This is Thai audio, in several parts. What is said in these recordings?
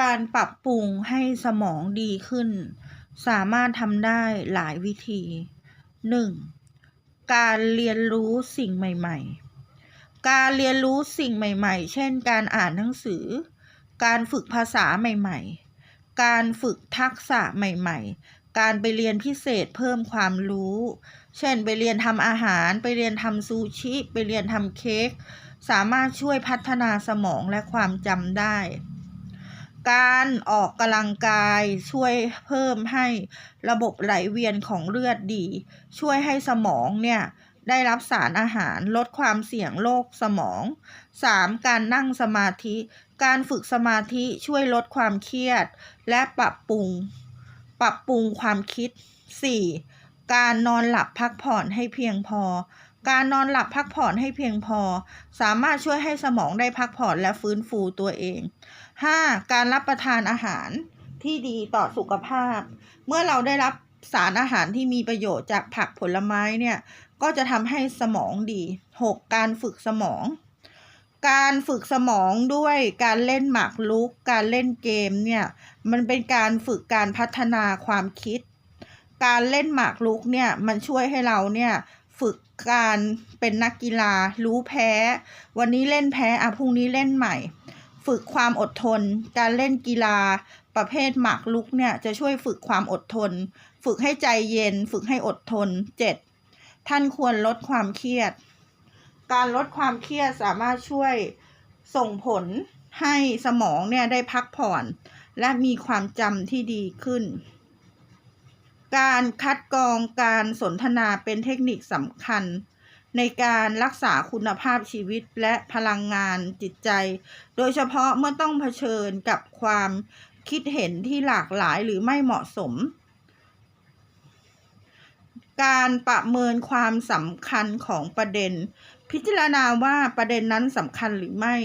การปรับปรุงให้สมองดีขึ้น สามารถทำได้หลายวิธี 1. การเรียนรู้สิ่งใหม่ ๆ การเรียนรู้สิ่งใหม่ ๆ เช่น การอ่านหนังสือ การฝึกภาษาใหม่ ๆ การฝึกทักษะใหม่ ๆ การไปเรียนพิเศษเพิ่มความรู้ เช่น ไปเรียนทำอาหาร ไปเรียนทำซูชิ ไปเรียนทำเค้ก สามารถช่วยพัฒนาสมองและความจำได้ การออกกำลังกายช่วยเพิ่มให้ระบบไหลเวียนของเลือดดี ช่วยให้สมองเนี่ยได้รับสารอาหารลดความเสี่ยงโรคสมอง 3. การนั่งสมาธิ การฝึกสมาธิช่วยลดความเครียด และปรับปรุง ปรับปรุงความคิด 4. การนอนหลับพักผ่อนให้เพียงพอ การนอนหลับพักผ่อนให้เพียงพอ สามารถช่วยให้สมองได้พักผ่อนและฟื้นฟูตัวเอง 5. การรับประทานอาหารที่ดีต่อสุขภาพ เมื่อเราได้รับสารอาหารที่มีประโยชน์จากผักผลไม้เนี่ย ก็จะทำให้สมองดี 6. การฝึกสมอง การฝึกสมองด้วยการเล่นหมากรุก การเล่นเกมเนี่ย มันเป็นการฝึกการพัฒนาความคิด การเล่นหมากรุกเนี่ย มันช่วยให้เราเนี่ย ฝึกการเป็นนักกีฬา รู้แพ้ วันนี้เล่นแพ้อะพรุ่งนี้เล่นใหม่ ฝึกความอดทน การเล่นกีฬา ประเภทหมากรุกเนี่ยจะช่วยฝึกความอดทน ฝึกให้ใจเย็น ฝึกให้อดทน 7. ท่านควรลดความเครียด การลดความเครียดสามารถช่วยส่งผลให้สมองเนี่ยได้พักผ่อน และมีความจำที่ดีขึ้น การคัดกรองการสนทนาเป็นเทคนิคสำคัญ ในการรักษาคุณภาพชีวิตและพลังงานจิตใจ โดยเฉพาะเมื่อต้องเผชิญกับความคิดเห็นที่หลากหลายหรือไม่เหมาะสม การประเมินความสำคัญของประเด็น พิจารณาว่าประเด็นนั้นสำคัญหรือไม่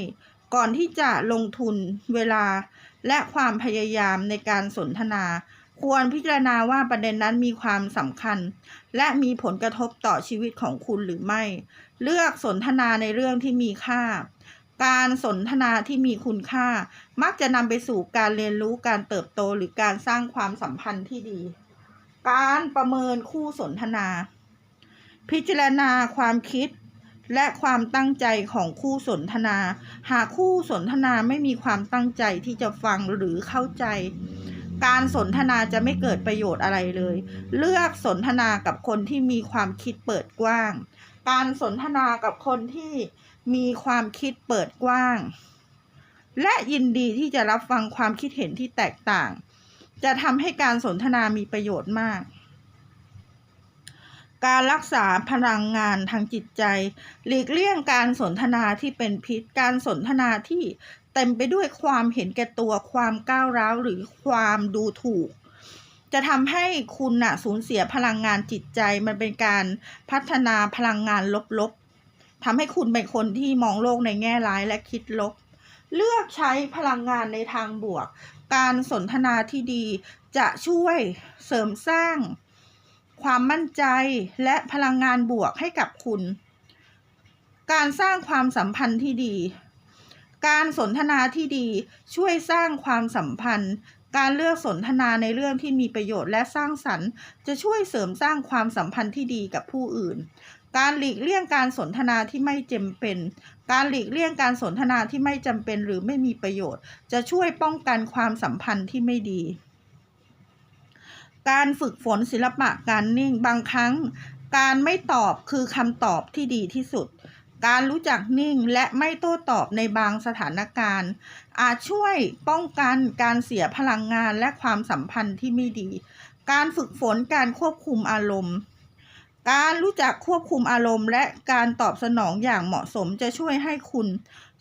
ก่อนที่จะลงทุนเวลาและความพยายามในการสนทนา ควรพิจารณาว่าประเด็นนั้นมีความสำคัญ และมีผลกระทบต่อชีวิตของคุณหรือไม่ เลือกสนทนาในเรื่องที่มีค่า การสนทนาที่มีคุณค่า มักจะนำไปสู่การเรียนรู้การเติบโตหรือการสร้างความสัมพันธ์ที่ดี การประเมินคู่สนทนา พิจารณาความคิดและความตั้งใจของคู่สนทนา หากคู่สนทนาไม่มีความตั้งใจที่จะฟังหรือเข้าใจ การสนทนาจะไม่เกิดประโยชน์อะไรเลย เลือกสนทนากับคนที่มีความคิดเปิดกว้าง การสนทนากับคนที่มีความคิดเปิดกว้าง และยินดีที่จะรับฟังความคิดเห็นที่แตกต่าง จะทำให้การสนทนามีประโยชน์มาก การรักษาพลังงานทางจิตใจ หลีกเลี่ยงการสนทนาที่เป็นพิษ การสนทนาที่เต็มไปด้วยความเห็นแก่ตัว ความก้าวร้าวหรือความดูถูก จะทำให้คุณน่ะสูญเสียพลังงานจิตใจ มันเป็นการพัฒนาพลังงานลบๆทำให้คุณเป็นคนที่มองโลกในแง่ร้ายและคิดลบ เลือกใช้พลังงานในทางบวก การสนทนาที่ดีจะช่วยเสริมสร้าง ความมั่นใจและพลังงานบวกให้กับคุณ การสร้างความสัมพันธ์ที่ดี การสนทนาที่ดีช่วยสร้างความสัมพันธ์ การเลือกสนทนาในเรื่องที่มีประโยชน์และสร้างสรรค์ จะช่วยเสริมสร้างความสัมพันธ์ที่ดีกับผู้อื่น การหลีกเลี่ยงการสนทนาที่ไม่จำเป็น การหลีกเลี่ยงการสนทนาที่ไม่จำเป็นหรือไม่มีประโยชน์ จะช่วยป้องกันความสัมพันธ์ที่ไม่ดี การฝึกฝนศิลปะการนิ่งบางครั้ง การไม่ตอบคือคำตอบที่ดีที่สุด การรู้จักนิ่งและไม่โต้ตอบในบางสถานการณ์ อาจช่วยป้องกันการเสียพลังงานและความสัมพันธ์ที่ไม่ดี การฝึกฝนการควบคุมอารมณ์ การรู้จักควบคุมอารมณ์และการตอบสนองอย่างเหมาะสมจะช่วยให้คุณ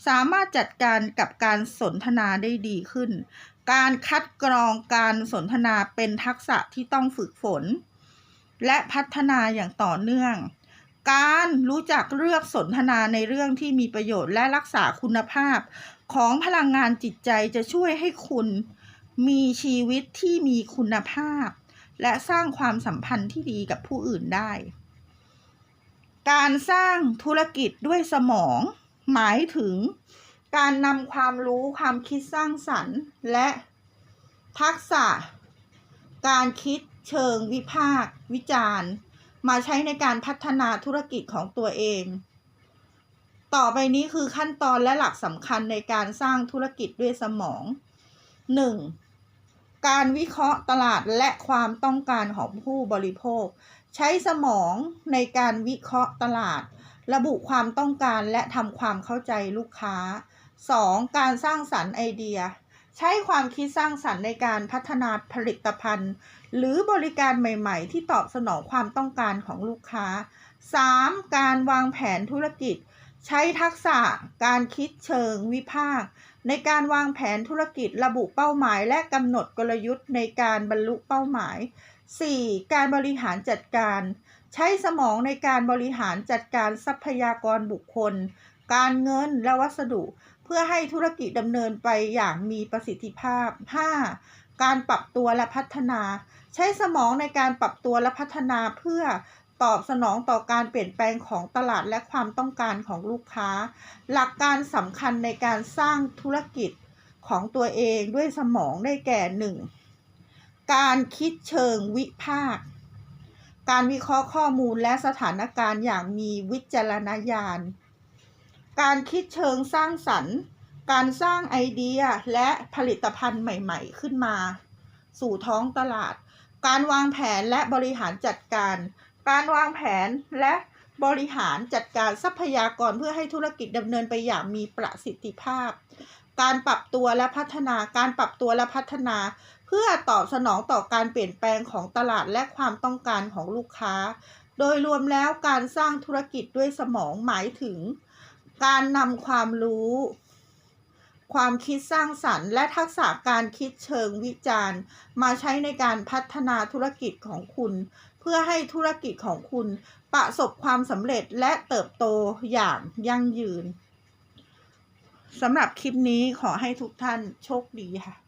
สามารถจัดการกับการสนทนาได้ดีขึ้น การคัดกรองการสนทนาเป็นทักษะที่ต้องฝึกฝน และพัฒนาอย่างต่อเนื่อง การรู้จักเลือกสนทนาในเรื่องที่มีประโยชน์และรักษาคุณภาพ ของพลังงานจิตใจจะช่วยให้คุณมีชีวิตที่มีคุณภาพ และสร้างความสัมพันธ์ที่ดีกับผู้อื่นได้ การสร้างธุรกิจด้วยสมอง หมายถึง การนำความรู้ความคิดสร้างสรรค์ และทักษะ การคิดเชิงวิพากษ์วิจารณ์ มาใช้ในการพัฒนาธุรกิจของตัวเอง ต่อไปนี้คือขั้นตอนและหลักสำคัญในการสร้างธุรกิจด้วยสมอง 1. การวิเคราะห์ตลาดและความต้องการของผู้บริโภค ใช้สมองในการวิเคราะห์ตลาด ระบุความต้องการและทำความเข้าใจลูกค้า 2. การสร้างสรรค์ไอเดีย ใช้ความคิดสร้างสรรค์ในการพัฒนาผลิตภัณฑ์ หรือบริการใหม่ๆ ที่ตอบสนองความต้องการของลูกค้า 3. การวางแผนธุรกิจ ใช้ทักษะการคิดเชิงวิพากษ์ในการวางแผนธุรกิจระบุเป้าหมายและกำหนดกลยุทธ์ในการบรรลุเป้าหมาย 4. การบริหารจัดการ ใช้สมองในการบริหารจัดการทรัพยากรบุคคล การเงินและวัสดุ เพื่อให้ธุรกิจดำเนินไปอย่างมีประสิทธิภาพ 5. การปรับตัวและพัฒนา ใช้สมองในการปรับตัวและพัฒนาเพื่อตอบสนองต่อการเปลี่ยนแปลงของตลาดและความต้องการของลูกค้า หลักการสำคัญในการสร้างธุรกิจของตัวเองด้วยสมองได้แก่ 1. การคิดเชิงวิพากษ์การวิเคราะห์ข้อมูลและสถานการณ์อย่างมีวิจารณญาณ การคิดเชิงสร้างสรรค์ การสร้างไอเดียและผลิตภัณฑ์ใหม่ๆ ขึ้นมา สู่ท้องตลาด การวางแผนและบริหารจัดการ การวางแผนและบริหารจัดการทรัพยากรเพื่อให้ธุรกิจดำเนินไปอย่างมีประสิทธิภาพ การปรับตัวและพัฒนา การปรับตัวและพัฒนา เพื่อตอบสนองต่อการเปลี่ยนแปลงของตลาดและความต้องการของลูกค้า โดยรวมแล้วการสร้างธุรกิจด้วยสมองหมายถึง การนำความรู้ ความคิดสร้างสรรค์ และทักษะการคิดเชิงวิจารณ์ มาใช้ในการพัฒนาธุรกิจของคุณ เพื่อให้ธุรกิจของคุณ ประสบความสำเร็จและเติบโตอย่างยั่งยืนสำหรับคลิปนี้ขอให้ทุกท่านโชคดีค่ะ